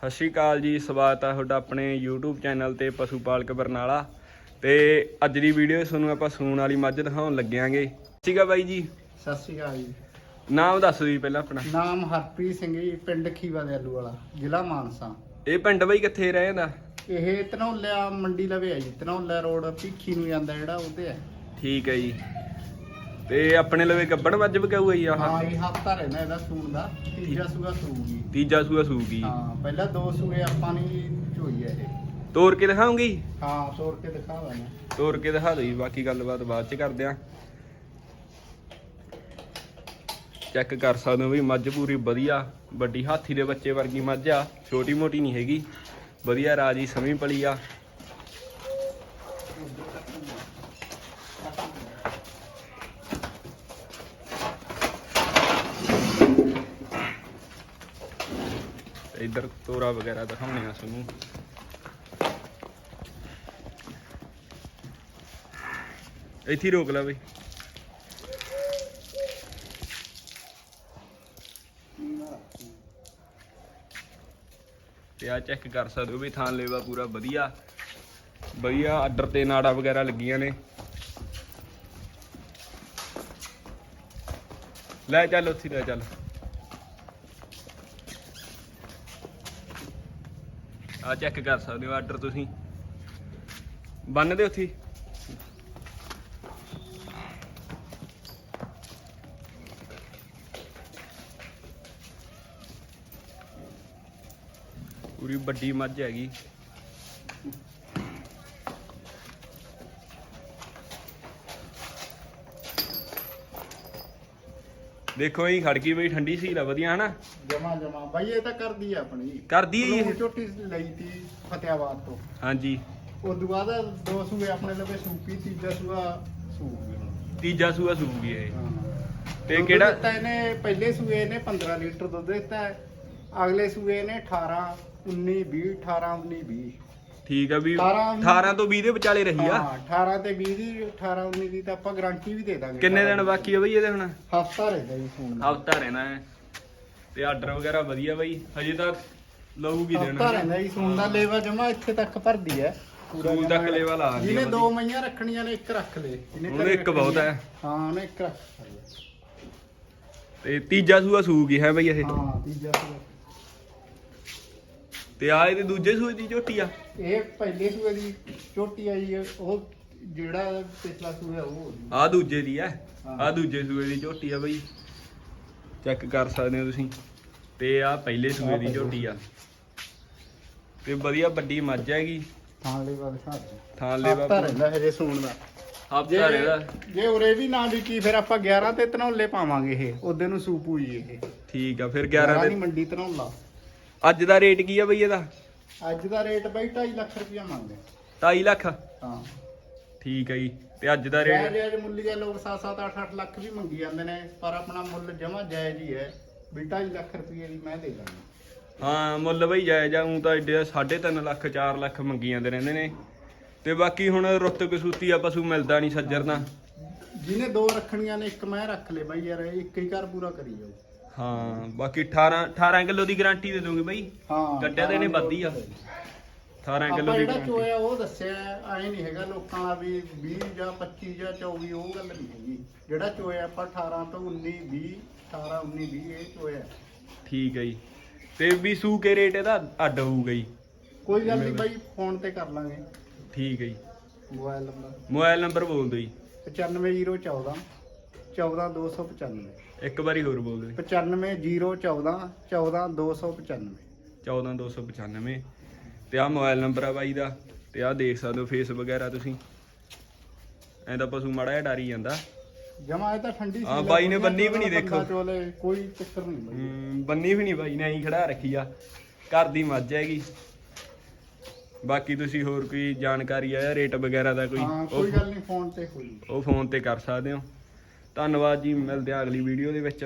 ਸਤਿ ਸ਼੍ਰੀ ਅਕਾਲ ਜੀ ਸਵਾਗਤ ਹੈ ਤੁਹਾਡਾ ਆਪਣੇ YouTube ਚੈਨਲ ਤੇ ਪਸ਼ੂ ਪਾਲਕ ਬਰਨਾਲਾ। ਤੇ ਅੱਜ ਦੀ ਵੀਡੀਓ ਤੁਹਾਨੂੰ ਆਪਾਂ ਸੂਣ ਵਾਲੀ ਮੱਝ ਦਿਖਾਉਣ ਲੱਗਿਆਂਗੇ। ਠੀਕ ਆ ਬਾਈ ਜੀ। ਸਤਿ ਸ਼੍ਰੀ ਅਕਾਲ ਜੀ। ਨਾਮ ਦੱਸੋ ਜੀ ਪਹਿਲਾਂ ਆਪਣਾ। ਨਾਮ ਹਰਪ੍ਰੀਤ ਸਿੰਘ ਜੀ ਪਿੰਡ ਖੀਵਾ ਦੇ ਆਲੂ ਵਾਲਾ ਜ਼ਿਲ੍ਹਾ ਮਾਨਸਾ। ਇਹ ਪਿੰਡ ਬਾਈ ਕਿੱਥੇ ਰਹਿ ਜਾਂਦਾ? ਇਹ ਧਨੌਲਿਆ ਮੰਡੀ ਲਵੇ ਆ ਜੀ ਧਨੌਲਿਆ ਰੋਡ ਭੀਖੀ ਨੂੰ ਜਾਂਦਾ ਜਿਹੜਾ ਉਹਦੇ ਆ ਠੀਕ ਹੈ ਜੀ। ਤੇ ਆਪਣੇ ਲਵੇ ਗੱਬੜ ਮੱਝ ਵਕਾਊ ਆਈ ਆਹ। ਹਾਂ ਇਹ ਹਫਤਾ ਰਹਿੰਦਾ ਇਹਦਾ ਸੂਣ ਦਾ। ਤੀਜਾ ਸੂਆ ਸੂਗੀ ਤੀਜਾ ਸੂਆ ਸੂਗੀ ਹਾਂ ਪਹਿਲਾਂ ਦੋ ਸੂਏ ਆਪਾਂ ਨੇ ਚੋਈ ਆ ਇਹ। ਤੋੜ ਕੇ ਦਿਖਾਉਂਗੀ? ਹਾਂ ਤੋੜ ਕੇ ਦਿਖਾਵਾ ਮੈਂ ਤੋੜ ਕੇ ਦਿਖਾ ਜੀ ਬਾਕੀ ਗੱਲਬਾਤ ਬਾਅਦ ਚ ਕਰਦੇ ਆਂ। ਚੈੱਕ ਕਰ ਸਕਦੇ ਹੋ ਵੀ ਮੱਝ ਪੂਰੀ ਵਧੀਆ ਵੱਡੀ ਹਾਥੀ ਦੇ ਬੱਚੇ ਵਰਗੀ ਮੱਝ ਆ ਛੋਟੀ ਮੋਟੀ ਨਹੀਂ ਹੈਗੀ। ਵਧੀਆ ਰਾਜੀ ਸਮੀ ਪਲੀ ਆ। ਇੱਧਰ ਤੋਰਾ ਵਗੈਰਾ ਦਿਖਾਉਣੇ ਆ ਤੁਹਾਨੂੰ। ਇੱਥੇ ਰੋਕ ਲੈ ਬਈ। ਤੇ ਆ ਚੈੱਕ ਕਰ ਸਕਦੇ ਹੋ ਵੀ ਥਾਂ ਲੇਵਾ ਪੂਰਾ ਵਧੀਆ। ਵਧੀਆ ਆਰਡਰ ਤੇ ਨਾੜਾ ਵਗੈਰਾ ਲੱਗੀਆਂ ਨੇ। ਲੈ ਚੱਲ ਉੱਥੇ ਲੈ ਚੱਲ। ਆ ਚੈੱਕ ਕਰ ਸਕਦੇ ਹੋ ਆਰਡਰ ਤੁਸੀਂ। ਬੰਨਦੇ ਉੱਥੇ ਪੂਰੀ ਵੱਡੀ ਮੱਝ ਹੈਗੀ। ਦੇਖੋ ਇਹ ਖੜ ਗਈ ਬਈ ਠੰਡੀ ਸੀ ਲਾ ਵਧੀਆ ਹਨਾ? ਜਮਾ ਜਮਾ। ਬਾਈ ਇਹ ਤਾਂ ਕਰਦੀ ਆ ਆਪਣੀ। ਕਰਦੀ ਹੈ ਇਹ? ਝੋਟੀ ਲਈ ਤੀ ਫਤਿਆਬਾਦ ਤੋਂ। ਹਾਂਜੀ। ਉਦੋਂ ਬਾਅਦ ਦੋ ਸੂਏ ਆਪਣੇ ਲਵੇ ਸੂਪੀ ਤੀਜਾ ਸੂਆ ਸੂਗੀ ਹੁਣ ਤੀਜਾ ਸੂਆ ਸੂਗੀ ਇਹ। ਹਾਂ। ਤੇ ਦੁੱਧ ਕਿਹੜਾ ਦਿੱਤਾ ਇਹਨੇ ਪਹਿਲੇ ਸੂਏ ਨੇ 15 ਲੀਟਰ ਦੁੱਧ ਦਿੱਤਾ। ਹੈ। ਅਗਲੇ ਸੂਏ ਨੇ 18 19 20 18 19 20 ਠੀਕ ਆ ਵੀ 18 18 ਤੋਂ 20 ਦੇ ਵਿਚਾਲੇ ਰਹੀ ਆ। ਹਾਂ 18 ਤੇ 20 ਦੀ 18 19 ਦੀ ਤਾਂ ਆਪਾਂ ਗਾਰੰਟੀ ਵੀ ਦੇ ਦਾਂਗੇ। ਕਿੰਨੇ ਦਿਨ ਬਾਕੀ ਆ ਬਈ ਇਹਦੇ ਹੁਣ? ਹਫਤਾ ਰਹਿੰਦਾ ਜੀ ਫੋਨ ਦਾ। ਹਫਤਾ ਰਹਿਣਾ ਹੈ। ਤੇ ਆਰਡਰ ਵਗੈਰਾ ਵਧੀਆ ਬਈ ਹਜੇ ਤਾਂ ਲਊਗੀ ਹਫਤਾ ਦੇਣਾ ਰਹਿੰਦਾ ਜੀ ਸੂਣ ਦਾ ਲੇਵਾ ਜਮਾ ਇੱਥੇ ਤੱਕ ਭਰਦੀ ਹੈ। ਪੂਰਾ ਸੂਲ ਜਮਾਂ ਤੱਕ ਲੇਵਾ ਲਾ ਦਿੰਦੀ ਆ ਜਿਹਨੇ। ਦੋ ਮਈਆਂ ਰੱਖਣੀਆਂ ਨੇ ਇੱਕ ਰੱਖ ਲੇ। ਜਿਹਨੇ ਉਹਨੇ ਇੱਕ ਬਹੁਤ ਹੈ। ਹਾਂ ਉਹਨੇ ਇੱਕ ਰੱਖ। ਤੇ ਤੀਜਾ ਸੂਆ ਸੂਗੀ ਹੈ ਬਈ ਇਹ। ਹਾਂ ਤੀਜਾ ਸੂਆ। ਤੇ ਆ ਇਹਦੇ ਦੂਜੇ ਸੂਏ ਦੀ ਝੋਟੀ ਆ। ਇਹ ਪਹਿਲੇ ਸੂਏ ਦੀ ਝੋਟੀ ਆਈ ਹੈ ਉਹ ਜਿਹੜਾ ਪਿਛਲਾ ਸੂਆ ਉਹ। ਆ ਦੂਜੇ ਦੀ ਐ ਹਾਂ। ਆ ਦੂਜੇ ਸੂਏ ਦੀ ਝੋਟੀ ਆ ਬਈ। ਚੈੱਕ ਕਰ ਸਕਦੇ ਹੋ ਤੁਸੀਂ। ਤੇ ਆ ਪਹਿਲੇ ਸੂਏ ਦੀ ਝੋਟੀ ਆ। ਤੇ ਵਧੀਆ ਵੱਡੀ ਮੱਝ ਹੈਗੀ। ਥਾਂ ਲਈ ਵਾਲ ਸਾਹ ਥਾਂ ਹਫਤਾ ਲੇਵਾ ਰਹਿੰਦਾ ਹਜੇ ਸੂਣ ਦਾ। ਹਫਤਾ ਰਹਿਦਾ। ਜੇ ਉਰੇ ਵੀ ਨਾ ਵਿਕੀ ਫਿਰ ਆਪਾਂ 11 ਤੇ ਧਨੌਲੇ ਪਾਵਾਂਗੇ ਇਹ। ਉਹਦੇ ਨੂੰ ਸੂਪ ਹੋਈ ਇਹ। ਠੀਕ ਆ ਫਿਰ 11 11 ਦੀ ਦੇ ਮੰਡੀ ਧਨੌਲਾ। ਅੱਜ ਦਾ ਰੇਟ ਕੀ ਆ ਬਈ ਇਹਦਾ? ਅੱਜ ਦਾ ਰੇਟ ਬਈ 2.5 ਲੱਖ ਰੁਪਇਆ ਮੰਗਦੇ 2.5 ਲੱਖ? ਹਾਂ। ਠੀਕ ਹੈ ਜੀ। ਤੇ ਅੱਜ ਦਾ ਰੇਟ? ਜਾਇਜ਼ ਮੁੱਲੀਆ ਲੋਕ 7-7 8-8 ਲੱਖ ਵੀ ਮੰਗੀ ਜਾਂਦੇ ਨੇ ਪਰ ਆਪਣਾ ਮੁੱਲ ਜਮਾ ਜਾਇਜ਼ ਹੀ ਹੈ। ਵੀ 2.5 ਲੱਖ ਰੁਪਏ ਦੀ ਮੈਂ ਦੇ ਦਾਂਗਾ। ਹਾਂ ਮੁੱਲ ਬਈ ਜਾਇਜ਼ ਆ ਊਂ ਤਾਂ ਏਡੇ 3.5 ਲੱਖ 4 ਲੱਖ ਮੰਗੀ ਜਾਂਦੇ ਰਹਿੰਦੇ ਨੇ। ਤੇ ਬਾਕੀ ਹੁਣ ਰੁੱਤ ਕਸੂਤੀ ਆ ਪਸ਼ੂ ਮਿਲਦਾ ਨਹੀਂ ਸੱਜਰ ਦਾ ਜਿਹਨੇ ਦੋ ਰੱਖਣੀਆਂ ਨੇ ਇੱਕ ਮੈਂ ਰੱਖ ਲੇ ਬਾਈ ਯਾਰ ਇੱਕ ਹੀ ਘਰ ਪੂਰਾ ਕਰੀ ਜਾਓ। ਹਾਂ ਬਾਕੀ 18 18 ਕਿਲੋ ਦੀ ਗਾਰੰਟੀ ਦੇ ਦੋਗੇ ਬਈ। ਹਾਂ ਗੱਡਿਆਂ ਦੇ ਨੇ ਵੱਧੀ ਆ। 18 ਕਿਲੋ ਆਪਾਂ ਦੀ ਜਿਹੜਾ guarantee। ਚੋਇਆ ਉਹ ਦੱਸਿਆ ਐ ਨਹੀਂ ਹੈਗਾ ਲੋਕਾਂ ਦਾ ਵੀ 20 ਜਾਂ 25 ਜਾਂ 24 ਉਹ ਗੱਲ ਨਹੀਂ ਹੈਗੀ। ਜਿਹੜਾ ਚੋਇਆ ਆਪਾਂ 18 ਤੋਂ 19 20 18 19 20 ਇਹ ਚੋਇਆ। ਠੀਕ ਹੈ ਜੀ। ਤੇ ਵੀ ਸੂ ਕੇ ਰੇਟ ਇਹਦਾ ਅੱਡ ਹੋਊਗਾ ਜੀ। ਕੋਈ ਗੱਲ ਨਹੀਂ ਬਾਈ ਫੋਨ ਤੇ ਕਰ ਲਾਂਗੇ। ਠੀਕ ਹੈ ਜੀ। Mobile number. ਮੋਬਾਈਲ ਨੰਬਰ ਬੋਲ ਦਿਓ ਜੀ। 95014 14295 ਇੱਕ ਵਾਰੀ ਹੋਰ ਬੋਲ ਦਿਓ। 95014 14295 14295 ਤੇ ਆ ਮੋਬਾਈਲ ਨੰਬਰ ਆ ਬਾਈ ਦਾ। ਤੇ ਆ ਦੇਖ ਸਕਦੇ ਹੋ ਫੇਸ ਵਗੈਰਾ ਤੁਸੀਂ। ਐਂ ਤਾਂ ਪਸ਼ੂ ਮਾੜਾ ਜਿਹਾ ਡਰ ਹੀ ਜਾਂਦਾ। ਜਮਾ ਇਹ ਤਾਂ ਠੰਡੀ ਹਾਂ, ਬਾਈ ਨੇ ਬੰਨੀ ਵੀ ਨਹੀਂ ਦੇਖੋ। ਚੋਲੇ ਕੋਈ ਚੱਕਰ ਨਹੀਂ ਬਾਈ। ਹਮ, ਬੰਨੀ ਵੀ ਨਹੀਂ ਬਾਈ ਨੇ ਐਂ ਖੜਾ ਰੱਖੀ ਆ। ਘਰ ਦੀ ਮੱਝ ਹੈਗੀ। ਬਾਕੀ ਤੁਸੀਂ ਹੋਰ ਕੋਈ ਜਾਣਕਾਰੀ ਆ ਰੇਟ ਵਗੈਰਾ ਦਾ ਕੋਈ? ਹਾਂ ਕੋਈ ਉਹ- ਗੱਲ ਨਹੀਂ ਫੋਨ ਤੇ ਹੋਈ ਉਹ ਫੋਨ ਤੇ ਕਰ ਸਕਦੇ ਹੋ। ਧੰਨਵਾਦ ਜੀ ਮਿਲਦੇ ਆ ਅਗਲੀ ਵੀਡੀਓ ਦੇ ਵਿੱਚ।